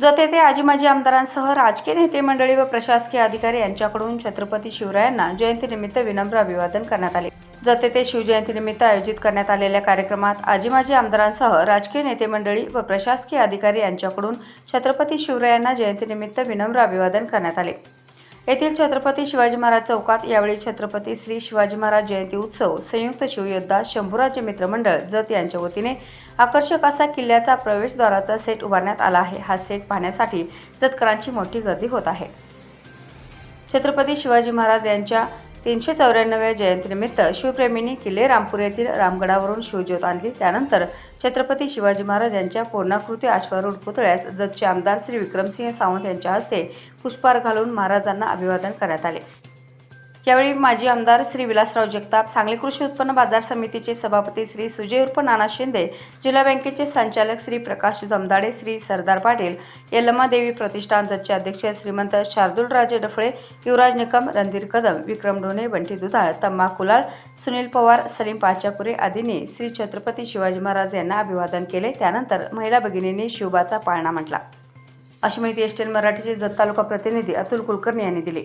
जत येथे आजी माजी आमदारांसह राजकीय नेते मंडळी व प्रशासकीय अधिकारी यांच्याकडून छत्रपती शिवरायांना जयंतीनिमित्त विनम्र अभिवादन करण्यात आले. जत येथे शिवजयंतीनिमित्त आयोजित करण्यात आलेल्या कार्यक्रमात आजी माजी आमदारांसह राजकीय नेते मंडळी व प्रशासकीय अधिकारी यांच्याकडून छत्रपती शिवरायांना जयंतीनिमित्त विनम्र अभिवादन करण्यात आले. येथील छत्रपती शिवाजी महाराज चौकात यावेळी छत्रपती श्री शिवाजी महाराज जयंती उत्सव संयुक्त शिवयोद्धा शंभूराज्य मित्रमंडळ जत यांच्या वतीने आकर्षक असा किल्ल्याचा प्रवेशद्वाराचा सेट उभारण्यात आला आहे. हा सेट पाहण्यासाठी जतकरांची मोठी गर्दी होत आहे. छत्रपती शिवाजी महाराज यांच्या तीनशे चौऱ्याण्णव्या जयंतीनिमित्त शिवप्रेमींनी किल्ले रामपूर येथील रामगडावरून शिवज्योत आणली. त्यानंतर छत्रपती शिवाजी महाराज यांच्या पूर्णाकृती अश्वारूढ पुतळ्यास जतचे आमदार श्री विक्रमसिंह सावंत यांच्या हस्ते पुष्पार घालून महाराजांना अभिवादन करण्यात आले. यावेळी माजी आमदार श्री विलासराव जगताप सांगली कृषी उत्पन्न बाजार समितीचे सभापती श्री सुजय उर्फ नाना शिंदे जिल्हा बँकेचे संचालक श्री प्रकाश जमदाडे श्री सरदार पाटील यलमा देवी प्रतिष्ठान जतचे अध्यक्ष श्रीमंत शार्दूलराजे डफळे युवराज निकम रणधीर कदम विक्रम डोणे बंटी दुधाळ तम्मा कुलाळ सुनील पवार सलीम पाचापुरे आदींनी श्री छत्रपती शिवाजी महाराज यांना अभिवादन केले. त्यानंतर महिला भगिनींनी शिवबाचा पाळणा म्हटला. अशी माहिती एस मराठीचे जत तालुका प्रतिनिधी अतुल कुलकर्णी यांनी दिली.